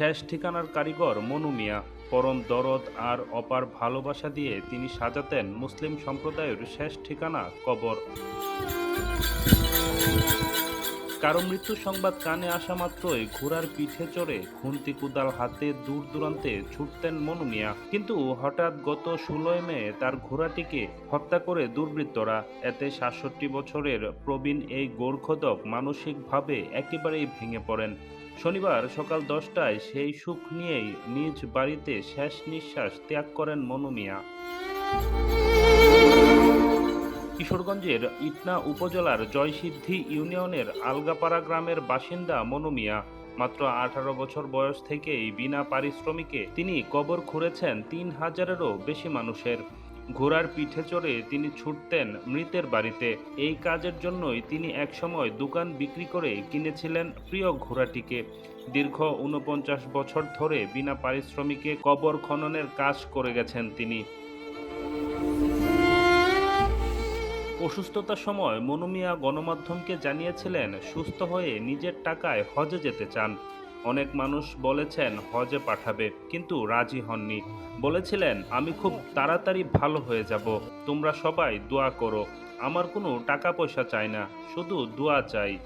শেষ ঠিকানার কারিগর মনু মিয়া। পরম দরদ আর অপার ভালোবাসা দিয়ে তিনি সাজাতেন মুসলিম সম্প্রদায়ের শেষ ঠিকানা কবর। কারও মৃত্যু সংবাদ কানে আসা মাত্রই ঘোড়ার পিঠে চড়ে খুন্তি কুদাল হাতে দূর দূরান্তে ছুটতেন মনু মিয়া। কিন্তু হঠাৎ গত ষোলোই মে তার ঘোড়াটিকে হত্যা করে দুর্বৃত্তরা, এতে সাতষট্টি বছরের প্রবীণ এই গোর্খদক মানসিকভাবে একেবারেই ভেঙে পড়েন। শনিবার সকাল দশটায় সেই সুখ নিয়েই নিজ বাড়িতে শেষ নিঃশ্বাস ত্যাগ করেন মনু মিয়া। কিশোরগঞ্জের ইটনা উপজেলার জয়সিদ্ধি ইউনিয়নের আলগাপাড়া গ্রামের বাসিন্দা মনু মিয়া, মাত্র আঠারো বছর বয়স থেকেই বিনা পারিশ্রমিকে তিনি কবর খুঁড়েছেন তিন হাজারেরও বেশি মানুষের। ঘোড়ার পিঠে চড়ে তিনি ছুটতেন মৃতের বাড়িতে। এই কাজের জন্যই তিনি একসময় দোকান বিক্রি করে কিনেছিলেন প্রিয় ঘোড়াটিকে। দীর্ঘ উনপঞ্চাশ বছর ধরে বিনা পারিশ্রমিকে কবর খননের কাজ করে গেছেন তিনি। অসুস্থতার সময় মনুমিয়া গণমাধ্যমকে জানিয়েছিলেন, সুস্থ হয়ে নিজের টাকায় হজে যেতে চান। অনেক মানুষ বলেছেন, হজে পাঠাবে, কিন্তু রাজি হননি। বলেছিলেন, আমি খুব তাড়াতাড়ি ভালো হয়ে যাব। তোমরা সবাই দোয়া করো। আমার কোনো টাকা পয়সা চাই না, শুধু দোয়া চাই।